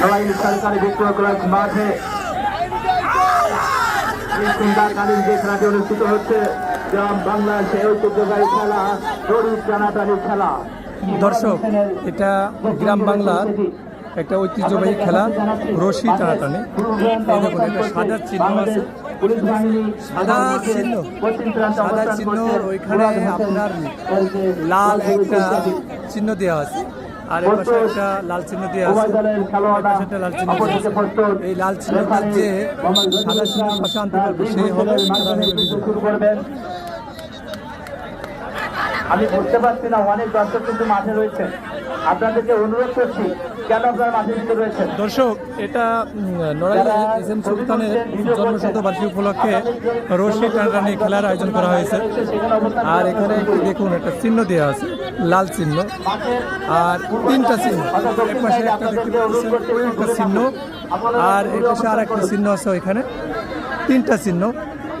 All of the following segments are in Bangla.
সবাই সরকারি বিক্রয় কলেজ মাঠে এই সন্ধ্যাকালীন যে খেলাটি অনুষ্ঠিত হচ্ছে, গ্রাম বাংলার যে ঐতিহ্যবাহী খেলা খেলা। দর্শক, এটা গ্রাম বাংলার একটা ঐতিহ্যবাহী খেলা, রশি টানাটানি। সাদা চিহ্ন আছে। সাদা চিহ্ন সাদা চিহ্ন ওইখানে আপনার লাল একটা চিহ্ন দেওয়া আছে। আর পাশে একটা লাল চিহ্ন আছে। পাশে একটা লাল চিহ্ন। এই লাল চিহ্নটা যে সাদা চিহ্নের পাশে আনতে পারবে সেই হবে আমি বুঝতে পারছি না অনেক দর্শক কিন্তু মাঠে রয়েছে। আপনাদেরকে অনুরোধ করছি কেন আপনারা ভিতরে রয়েছেন? দর্শক এটা নড়াইলে এস এম সুলতানের জন্মশতবার্ষিকী উপলক্ষে রশি টানাটানি খেলার আয়োজন করা হয়েছে। আর এখানে দেখুন একটা চিহ্ন দেওয়া আছে লাল চিহ্ন। আর তিনটা চিহ্ন এক পাশে একটা দেখতে পাচ্ছেন একটা চিহ্ন। আর এই পাশে আর একটা চিহ্ন আছে ওইখানে তিনটা চিহ্ন।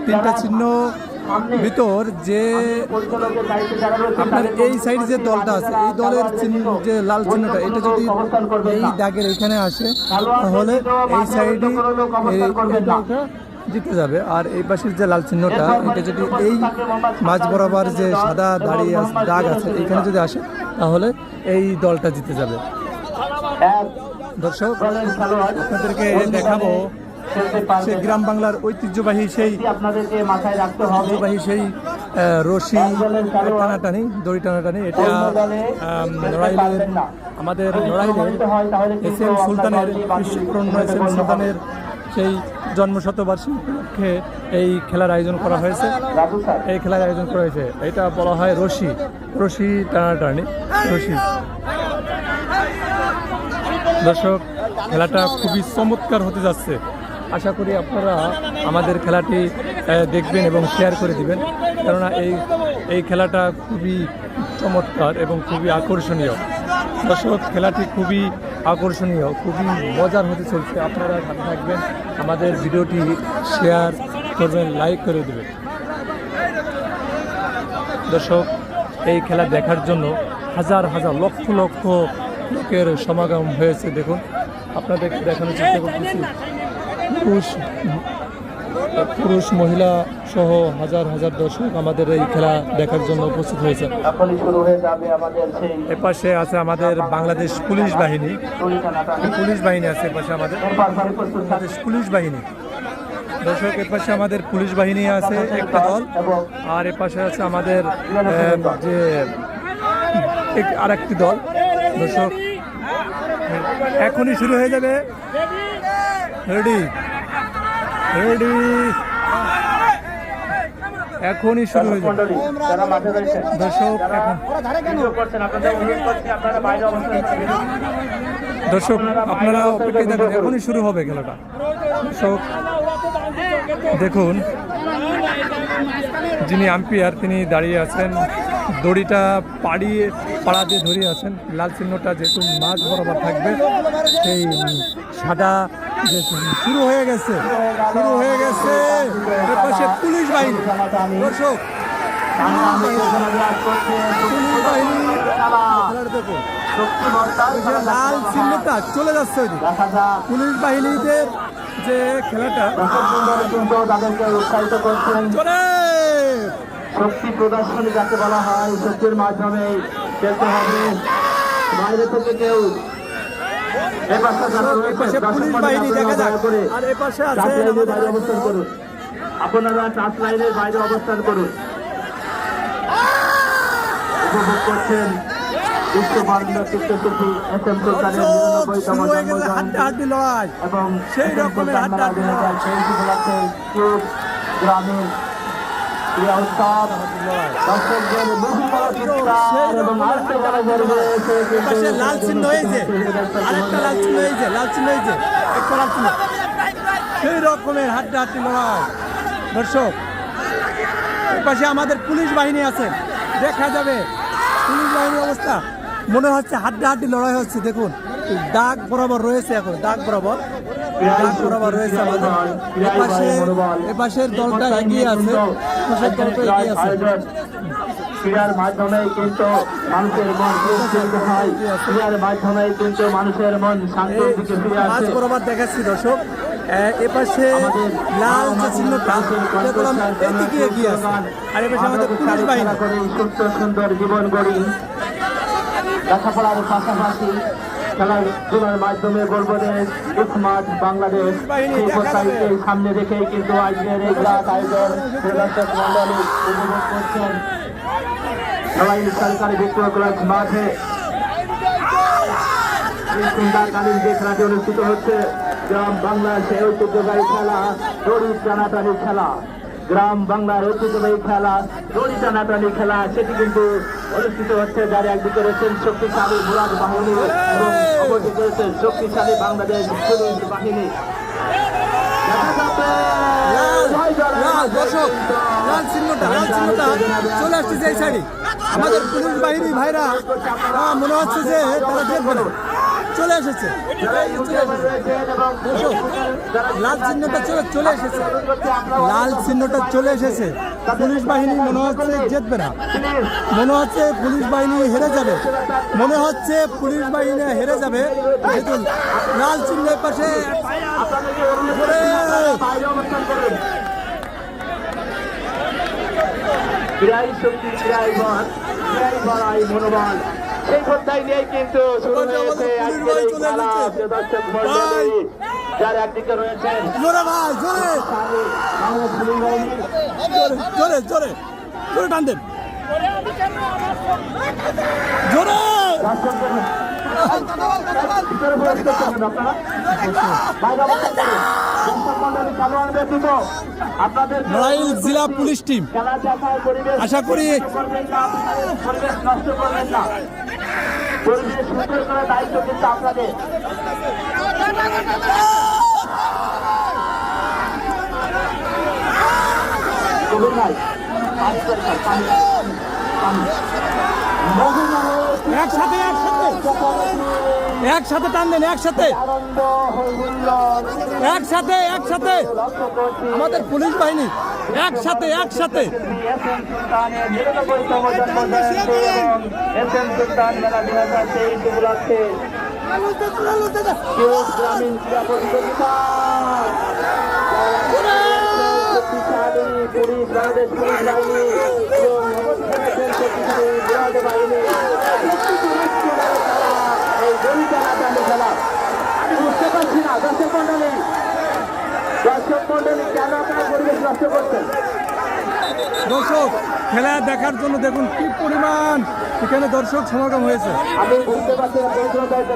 তিনটা চিহ্ন ভিতর যে আপনার এই সাইড যে দলটা আছে এই দলের চিহ্ন যে লাল চিহ্নটা এটা যদি এই দাগের এখানে আসে তাহলে এই সাইডে জিতে যাবে। আর এই পাশের যে লাল চিহ্নটা এটা যদি এই মাঝ বরাবর যে সাদা দাঁড়িয়ে আছে দাগ আছে এখানে যদি আসে তাহলে এই দলটা জিতে যাবে। দর্শক আপনাদেরকে দেখাবো সেই গ্রাম বাংলার ঐতিহ্যবাহী সেই আপনাদেরকে মাথায় রাখতে হবে। ঐতিহ্যবাহী সেই রশি টানাটানি দড়ি টানাটানি এটা নড়াইলের আমাদের নড়াইলের এস এম সুলতানের বিশ্বপ্রণ্য এস এম সুলতানের সেই জন্মশতবার্ষিকী উপলক্ষে এই খেলার আয়োজন করা হয়েছে। এই খেলার আয়োজন করা হয়েছে। এটা বলা হয় রশি রশি টানাটানি রশি। দর্শক খেলাটা খুবই চমৎকার হতে যাচ্ছে। আশা করি আপনারা আমাদের খেলাটি দেখবেন এবং শেয়ার করে দিবেন। কেননা এই এই খেলাটা খুবই চমৎকার এবং খুবই আকর্ষণীয়। দর্শক, খেলাটি খুবই আকর্ষণীয়, খুবই মজার হতে চলছে। আপনারা সাথে থাকবেন, আমাদের ভিডিওটি শেয়ার করবেন লাইক করে দেবেন। দর্শক, এই খেলা দেখার জন্য হাজার হাজার লক্ষ লক্ষ লোকের সমাগম হয়েছে। দেখুন আপনাদের দেখানোর চেষ্টা করতেছি। পুরুষ পুরুষ, মহিলা সহ হাজার হাজার দর্শক আমাদের এই খেলা দেখার জন্য উপস্থিত হয়েছে। হয়ে এপাশে আছে আমাদের বাংলাদেশ পুলিশ বাহিনী। পুলিশ বাহিনী আছে এপাশে আমাদের। বাংলাদেশ পুলিশ বাহিনী। দর্শক, এপাশে আমাদের পুলিশ বাহিনী আছে একটা দল, আর এপাশে আছে আমাদের যে আর একটি দল। দর্শক, এখনই শুরু হয়ে যাবে। রেডি রেডি এখনই শুরু হয়ে যাবে। দর্শক দর্শক আপনারা অপেক্ষায় থাকুন এখনই শুরু হবে খেলাটা। দর্শক দেখুন যিনি আম্পায়ার তিনি দাঁড়িয়ে আছেন। দড়িটা পাড়িয়ে পাড়া দিয়ে ধরিয়ে আছেন। লাল চিহ্নটা যেহেতু মাঝ বরাবর থাকবে, সেই সাদা শুরু হয়ে গেছে, শুরু হয়ে গেছে। পাশে পুলিশ বাহিনী। দর্শক লাল চিহ্নটা চলে যাচ্ছে পুলিশ বাহিনীদের যে খেলাটা, চলে। শক্তি প্রদর্শনী যাকে বলা হয় শক্তির মাধ্যমে খেলতে হবে বাইরে থেকে কেউ আপনারা টাচ লাইনের বাইরে অবস্থান করুন আপনারা টাচ লাইনের বাইরে অবস্থান করুন উপভোগ করছেন বিশ্ব বাংলা চিত্রশিল্পী এস এম সুলতানের নিরানব্বইতম শুরু হয়ে গেছে জন্মজয়ন্তী এবং সেই রকমের। গ্রামের ক্রীড়া লাল চিহ্ন হয়েছে। আরেকটা লাল চিহ্ন হয়েছে, লাল চিহ্ন হয়েছে। একটা লাল চিহ্ন। সেই রকমের হাড্ডাহাড্ডি লড়াই দর্শক এপাশে আমাদের পুলিশ বাহিনী আছে। দেখা যাবে। পুলিশ বাহিনীর অবস্থা। মনে হচ্ছে হাড্ডাহাড্ডি লড়াই হচ্ছে, দেখুন। দাগ বরাবর রয়েছে এখন দাগ বরাবর। দাগ বরাবর রয়েছে আমাদের। এপাশে এপাশের দলটা এগিয়ে আছে এপাশের দলটা এগিয়ে আছে। ক্রীড়ার মাধ্যমে কিন্তু মানুষের মন পরিষ্কৃত হয়। ক্রীড়ার মাধ্যমে কিন্তু মানুষের মন শান্ত দিকে ফিরে আসে। বরাবর দেখাচ্ছি দর্শক। এ পাশে আমাদের লাল যে চিহ্নটা এদিকে এগিয়ে আছে। আর এ পাশে আমাদের পুলিশ বাহিনী। সুন্দর জীবন গড়ি। লেখাপড়ার পাশাপাশি খেলাধুলার মাধ্যমে গর্ব দেশ উৎমাদ বাংলাদেশ। সেই প্রস্তাবকে সামনে রেখে কিন্তু আজকের এই রাত আয়োজন প্রদর্শক মন্ডলী উপভোগ করছেন। সবাই সরকারি বিক্রয় মাঠে। এই সন্ধ্যাকালীন যে খেলাটি অনুষ্ঠিত হচ্ছে গ্রাম বাংলার সেই ঐতিহ্যবাহী খেলা দড়ি টানাটানি খেলা। গ্রাম বাংলার ঐতিহ্যবাহী খেলা দড়ি টানাটানি খেলা, সেটি কিন্তু অনুষ্ঠিত হচ্ছে যার একদিকে রয়েছেন শক্তিশালী মুরাদ বাহিনী এবং অপরদিকে রয়েছেন শক্তিশালী বাংলাদেশ পুলিশ বাহিনী। আমাদের পুলিশ বাহিনী ভাইরা মনে হচ্ছে যে তারা দেখবে চলে এসেছে। লাল চিহ্নটা চলে চলে এসেছে। লাল চিহ্নটা চলে এসেছে। পুলিশ বাহিনী, মনে হচ্ছে জিতবে না মনে হচ্ছে পুলিশ বাহিনী হেরে যাবে। মনে হচ্ছে পুলিশ বাহিনী হেরে যাবে। লাল চিহ্নের পাশে ক্রীড়াই শক্তি ক্রীড়াই বল ক্রীড়াই বড়াই মনোবল। সেই কথাই নিয়ে কিন্তু শুরু হয়েছে আজকের এই খেলা। প্রিয় দর্শক মণ্ডলী যার একদিকে রয়েছেন জোরে ভাই জোরে। বাংলাদেশ পুলিশ বাহিনী জোরে জোরে জোরে। জোরে টান দেন। জোরে। নড়াইল জেলা পুলিশ টিম। আশা করি পরিবেশ নষ্ট করবেন না। পরিবেশ সুন্দর করার দায়িত্ব কিন্তু আপনাদের একসাথে একসাথে। একসাথে টান দেন একসাথে। একসাথে একসাথে। আমাদের পুলিশ বাহিনী একসাথে একসাথে। গ্রামীণ বাহিনী এবং অবস্থান শক্তিশালী বিরাট বাহিনী এই গড়ি টানাটানি খেলা আমি বুঝতে পারছি না দর্শক মন্ডলী দর্শক মন্ডলী কেন আপনার পরিবেশ নষ্ট করছেন? দর্শক খেলা দেখার জন্য দেখুন কি পরিমাণ এখানে দর্শক সমাগম হয়েছে। আমি বুঝতে পারছি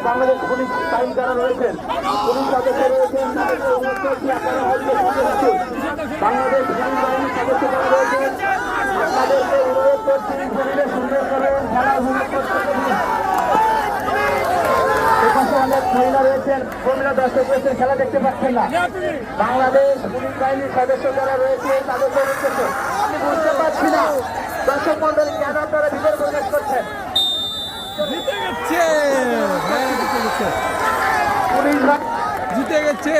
বাংলাদেশ পুলিশ বাহিনী যারা রয়েছেন পুলিশ সদস্য রয়েছেন বাংলাদেশ পুলিশ বাহিনীর সদস্য যারা রয়েছেন আপনাদেরকে অনুরোধ করছি পরিবেশ সুন্দর করে খেলা উপভোগ করতে পারি এপাশে অনেক কর্মীরা দর্শক রয়েছেন খেলা দেখতে পাচ্ছেন না। বাংলাদেশ পুলিশ বাহিনীর সদস্য যারা রয়েছে তাদেরকে অনুরোধ আমি বুঝতে পারছি না দর্শক মন্ডলী কেন আপনারা ভিতরে প্রবেশ করছেন? জিতে গেছে। ভাইয়েরা জিতে গেছে।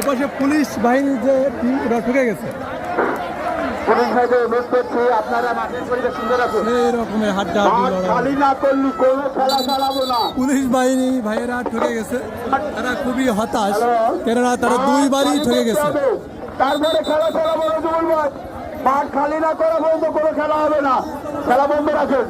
ওপাশে পুলিশ বাহিনী যে টিম ওরা ঠকে গেছে। পুলিশ ভাইদের অনুরোধ করছি আপনারা মাঠের পরিবেশ সুন্দর রাখুন। সেই রকমের হাড্ডা খালি না করলে কোনো খেলা চালাবো না। পুলিশ বাহিনী ভাইয়েরা ঠকে গেছে। তারা খুবই হতাশ। কেননা তারা দুইবারই ঠকে গেছে। তারপরে খেলা চালাবো না মাঠ খালি না করা পর্যন্ত কোনো খেলা হবে না। খেলা বন্ধ রাখুন।